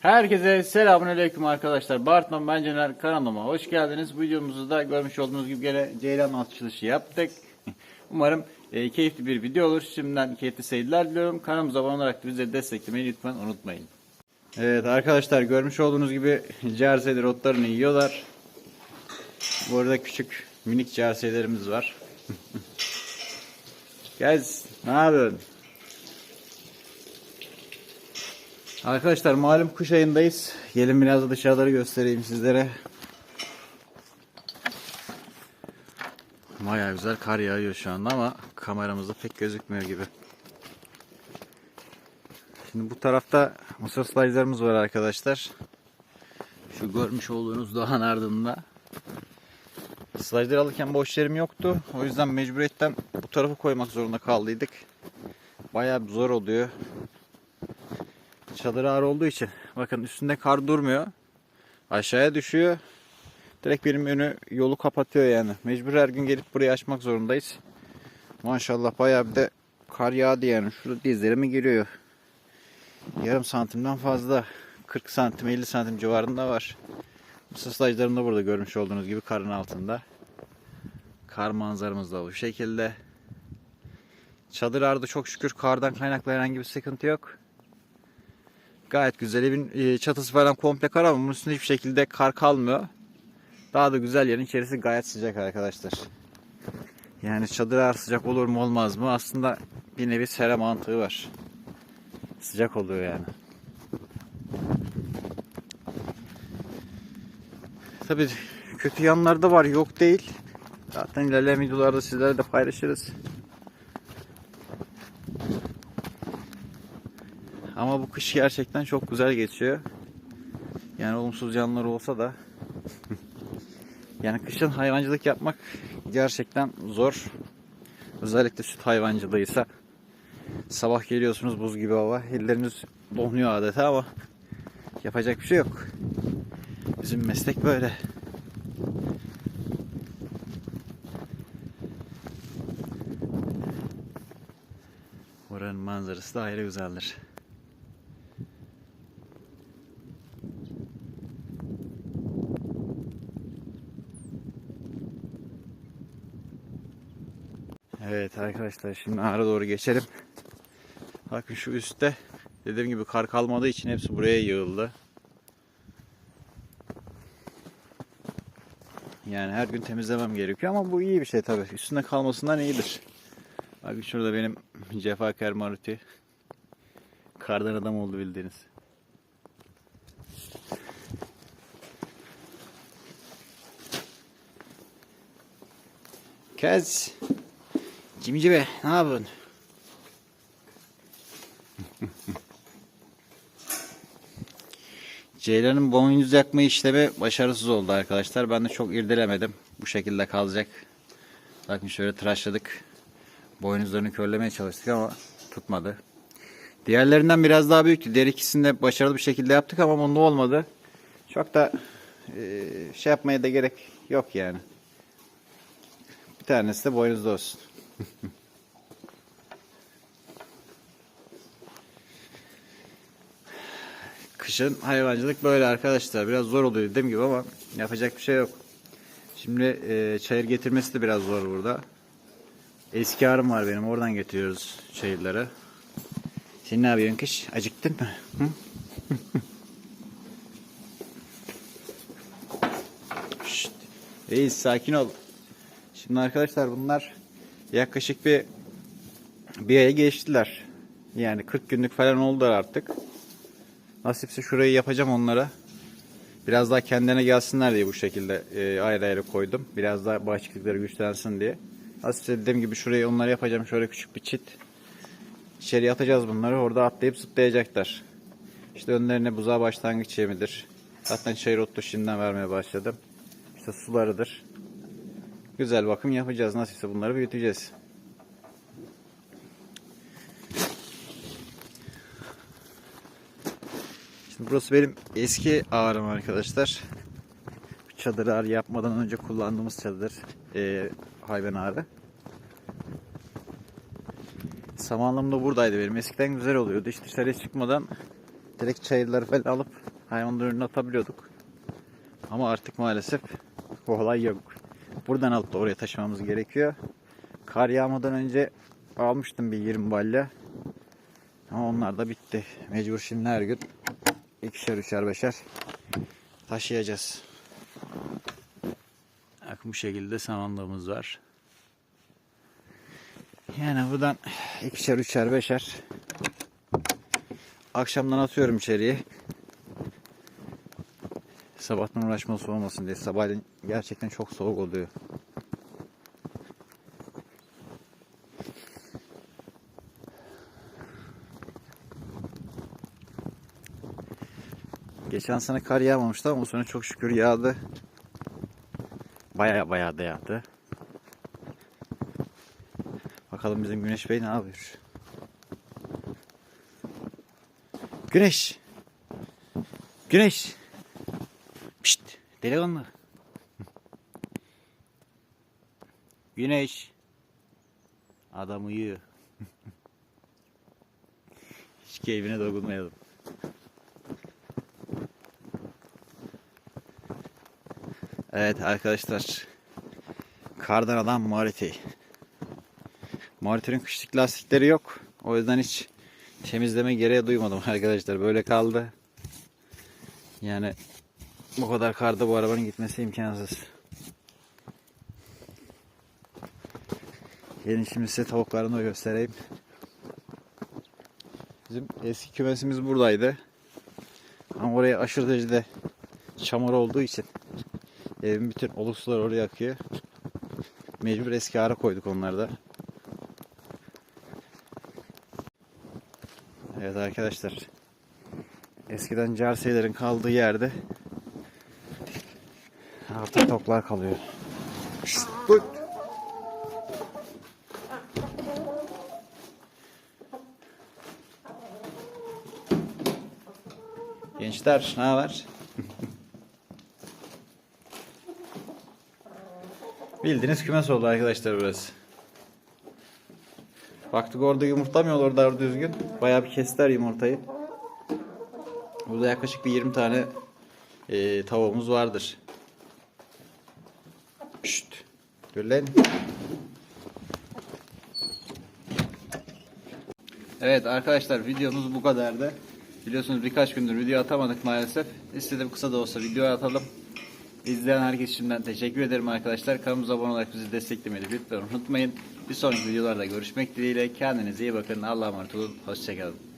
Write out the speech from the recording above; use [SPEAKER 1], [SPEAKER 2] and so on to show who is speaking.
[SPEAKER 1] Herkese selamünaleyküm arkadaşlar. Bartman ben Caner kanalıma hoş geldiniz. Bu videomuzda görmüş olduğunuz gibi gene ceylan açılışı yaptık. Umarım e, keyifli bir video olur. Şimdiden keyifli seyirler diliyorum. Kanalımıza abone olarak da bizi desteklemeyi lütfen unutmayın. Evet arkadaşlar görmüş olduğunuz gibi cerseyler otlarını yiyorlar. Bu arada küçük minik cerseylerimiz var. Gez ne yapıyorsun? Arkadaşlar malum kış ayındayız. Gelin biraz dışarıları göstereyim sizlere. Baya güzel kar yağıyor şu anda ama kameramızda pek gözükmüyor gibi. Şimdi bu tarafta mısır slice'larımız var arkadaşlar. Şu görmüş olduğunuz dağın ardında. Slice'ları alırken boş yerim yoktu. O yüzden mecburiyetten bu tarafa koymak zorunda kaldıydık. Bayağı zor oluyor. Çadır ağır olduğu için. Bakın üstünde kar durmuyor. Aşağıya düşüyor. Direkt benim önü yolu kapatıyor yani. Mecbur her gün gelip burayı açmak zorundayız. Maşallah bayağı bir de kar yağdı yani. Şurada dizlerime giriyor. Yarım santimden fazla. 40 santim 50 santim civarında var. Sıslayıcılarını da burada görmüş olduğunuz gibi karın altında. Kar manzaramız da bu şekilde. Çadır ardı çok şükür kardan kaynaklı herhangi bir sıkıntı yok. Gayet güzel. Evin e, çatısı falan komple kar ama bunun üstünde hiçbir şekilde kar kalmıyor. Daha da güzel yerin içerisi gayet sıcak arkadaşlar. Yani çadır ağır sıcak olur mu olmaz mı? Aslında bir nevi sera mantığı var. Sıcak oluyor yani. Tabi kötü yanları da var yok değil. Zaten ilerleyen videolarda sizlerle de paylaşırız. Ama bu kış gerçekten çok güzel geçiyor. Yani olumsuz yanları olsa da yani kışın hayvancılık yapmak gerçekten zor. Özellikle süt hayvancılığıysa sabah geliyorsunuz buz gibi hava. Elleriniz donuyor adeta ama yapacak bir şey yok. Bizim meslek böyle. Buranın manzarası da ayrı güzeldir. Evet arkadaşlar şimdi ara doğru geçelim. Bakın şu üstte dediğim gibi kar kalmadığı için hepsi buraya yığıldı. Yani her gün temizlemem gerekiyor ama bu iyi bir şey tabii. Üstünde kalmasından iyidir. Bakın şurada benim cefakar Maruti. Kardan adam oldu bildiğiniz. Kez. Cimci be ne yapıyorsun? Ceylan'ın boynuz yakma işlemi başarısız oldu arkadaşlar. Ben de çok irdelemedim. Bu şekilde kalacak. Bakın şöyle tıraşladık. Boynuzlarını körlemeye çalıştık ama tutmadı. Diğerlerinden biraz daha büyüktü. Diğer ikisini de başarılı bir şekilde yaptık ama bunda olmadı. Çok da e, şey yapmaya da gerek yok yani. Bir tanesi de boynuzda olsun. Kışın hayvancılık böyle arkadaşlar. Biraz zor oluyor dediğim gibi ama yapacak bir şey yok. Şimdi e, çayır getirmesi de biraz zor burada. Eski arım var benim. Oradan getiriyoruz çayırları. Sen ne yapıyorsun kış? Acıktın mı? Hı? Reis sakin ol. Şimdi arkadaşlar bunlar yaklaşık bir bir aya geçtiler. Yani 40 günlük falan oldular artık. Nasipse şurayı yapacağım onlara. Biraz daha kendine gelsinler diye bu şekilde e, ayrı ayrı koydum. Biraz daha bağışıklıkları güçlensin diye. Nasipse dediğim gibi şurayı onları yapacağım. Şöyle küçük bir çit. İçeriye atacağız bunları. Orada atlayıp zıplayacaklar. İşte önlerine buzağa başlangıç yemidir. Zaten çayır otlu şimdiden vermeye başladım. İşte sularıdır. Güzel bakım yapacağız. Nasipse bunları büyüteceğiz. Şimdi burası benim eski ağrım arkadaşlar. Çadır ağrı yapmadan önce kullandığımız çadır. Ee, hayvan ağrı. Samanlığım da buradaydı benim. Eskiden güzel oluyordu. Hiç dışarıya çıkmadan direkt çayırları falan alıp hayvanların önüne atabiliyorduk. Ama artık maalesef bu olay yok. Buradan alıp da oraya taşımamız gerekiyor. Kar yağmadan önce almıştım bir 20 balya. Ama onlar da bitti. Mecbur şimdi her gün ikişer üçer beşer taşıyacağız. Bakın bu şekilde samanlığımız var. Yani buradan ikişer üçer beşer akşamdan atıyorum içeriye. Sabahtan uğraşması olmasın diye. Sabahleyin gerçekten çok soğuk oluyor. Geçen sene kar yağmamıştı ama bu sene çok şükür yağdı. Baya baya da yağdı. Bakalım bizim Güneş Bey ne yapıyor? Güneş! Güneş! Delikanlı! Güneş! Adam uyuyor. Hiç keyfine dokunmayalım. Evet arkadaşlar. Kardan adam Mariti. Mariti'nin kışlık lastikleri yok. O yüzden hiç temizleme gereği duymadım arkadaşlar. Böyle kaldı. Yani bu kadar karda bu arabanın gitmesi imkansız. Gelin şimdi size tavuklarını da göstereyim. Bizim eski kümesimiz buradaydı. Ama oraya aşırı derecede çamur olduğu için evin bütün oluk suları oraya akıyor. Mecbur eski ara koyduk onları da. Evet arkadaşlar. Eskiden carseylerin kaldığı yerde artık toplar kalıyor. Şşt, dur. Gençler ne haber? Bildiğiniz kümes oldu arkadaşlar burası. Baktık orada yumurtlamıyorlar düzgün. Bayağı bir kestiler yumurtayı. Burada yaklaşık bir 20 tane e, tavuğumuz vardır. Şşt. Dur lan. Evet arkadaşlar videomuz bu kadardı. Biliyorsunuz birkaç gündür video atamadık maalesef. İstedim kısa da olsa video atalım. İzleyen herkes şimdiden teşekkür ederim arkadaşlar. Kanalımıza abone olarak bizi desteklemeyi lütfen unutmayın. Bir sonraki videolarda görüşmek dileğiyle. Kendinize iyi bakın. Allah'a emanet olun. Hoşçakalın.